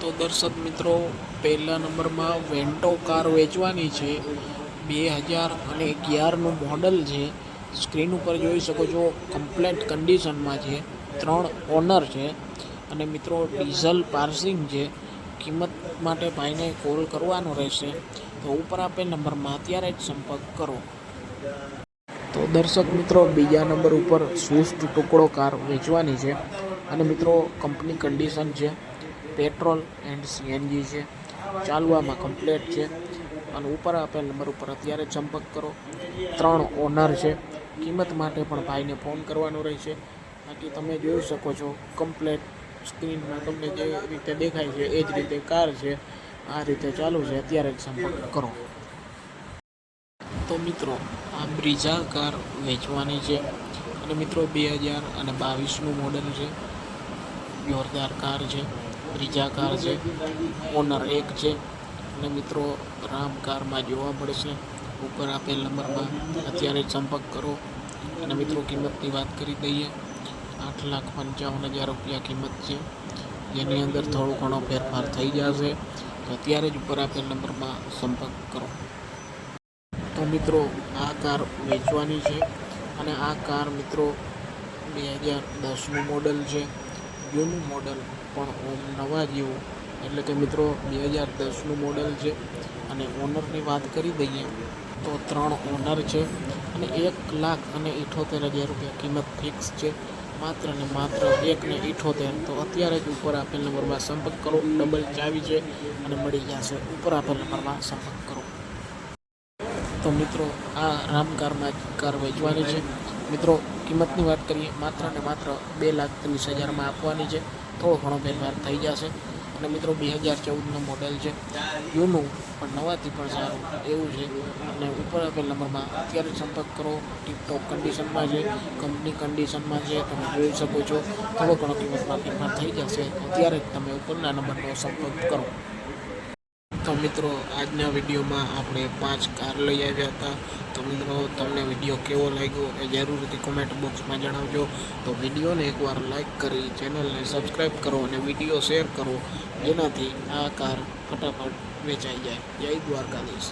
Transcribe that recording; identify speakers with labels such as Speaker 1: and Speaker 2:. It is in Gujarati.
Speaker 1: તો દર્શક મિત્રો, પહેલા નંબરમાં વેન્ટો કાર વેચવાની છે. બે હજાર અને અગિયારનું મોડલ છે. સ્ક્રીન ઉપર જોઈ શકો છો, કમ્પ્લેટ કન્ડિશનમાં છે. ત્રણ ઓનર છે અને મિત્રો, ડીઝલ પાર્સિંગ છે. કિંમત માટે ભાઈને કોલ કરવાનો રહેશે. તો ઉપર આપેલ નંબરમાં અત્યારે જ સંપર્ક કરો. તો દર્શક મિત્રો, બીજા નંબર ઉપર સ્વિફ્ટ ટુકડો કાર વેચવાની છે. અને મિત્રો કંપની કન્ડિશન છે. પેટ્રોલ એન્ડ સીએનજી છે. ચાલવામાં કમ્પ્લેટ છે. અને ઉપર આપેલ નંબર ઉપર અત્યારે સંપર્ક કરો. ત્રણ ઓનર છે. કિંમત માટે પણ ભાઈને ફોન કરવાનો રહેશે. બાકી તમે જોઈ શકો છો કમ્પ્લેટ સ્ક્રીનમાં તમને જે રીતે દેખાય છે, એ જ રીતે કાર છે. આ રીતે ચાલુ છે. અત્યારે જ સંપર્ક કરો. તો મિત્રો, આ બ્રિજા કાર વેચવાની છે. અને મિત્રો, બે હજાર અને બાવીસનું મોડલ છે. જોરદાર કાર છે. બ્રિઝા કાર છે. ઓનર એક છે. અને મિત્રો, રામ કારમાં જોવા મળશે ઉપર આપેલ નંબરમાં અત્યારે સંપર્ક કરો. અને મિત્રો, કિંમતની વાત કરી દઈએ. આઠ લાખ પંચાવન હજાર રૂપિયા કિંમત છે. જેની અંદર થોડો ઘણો ફેરફાર થઈ જશે. તો અત્યારે જ ઉપર આપેલ નંબરમાં સંપર્ક કરો. તો મિત્રો, આ કાર વેચવાની છે. અને આ કાર મિત્રો, બે હજાર દસનું મોડલ છે. જૂનું મોડલ પણ ઓમ નવા જેવું એટલે કે મિત્રો, બે હજાર દસનું મોડલ છે. અને ઓનરની વાત કરી દઈએ, તો ત્રણ ઓનર છે અને એક લાખ અને ઇઠોતેર હજાર રૂપિયા કિંમત ફિક્સ છે. માત્ર ને માત્ર એક ને ઇઠોતેર. તો અત્યારે જ ઉપર આપેલ નંબરમાં સંપર્ક કરો ડબલ ચાવી છે અને મળી જશે ઉપર આપેલ નંબરમાં સંપર્ક કરો. તો મિત્રો, આ રામ કારમાં કાર વેચવાની છે. મિત્રો, કિંમતની વાત કરીએ, માત્ર ને માત્ર બે લાખ ત્રીસ હજારમાં આપવાની છે. થોડો ઘણો ફેરફાર થઈ જશે. અને મિત્રો, બે હજાર ચૌદનું મોડેલ છે. જૂનું પણ નવાથી પણ સારું એવું છે. અને ઉપર આપેલ નંબરમાં અત્યારે સંપર્ક કરો. ટીપટોપ કન્ડિશનમાં છે કંપની કન્ડિશનમાં છે. તમે જોઈ શકો છો. થોડો ઘણો કિંમતમાં ફેરફાર થઈ જશે. અત્યારે જ તમે ઉપરના નંબરનો સંપર્ક કરો. તો મિત્રો, આજના વિડીયોમાં આપણે પાંચ કાર લઈ આવ્યા હતા. તો તમને વીડિયો કેવો લાગ્યો એ જરૂરથી કોમેન્ટ બોક્સમાં જણાવજો. તો વિડીયોને એકવાર લાઇક કરી ચેનલને સબસ્ક્રાઈબ કરો અને વીડિયો શેર કરો, જેનાથી આ કાર ફટાફટ વેચાઈ જાય. જય દ્વારકાધીશ.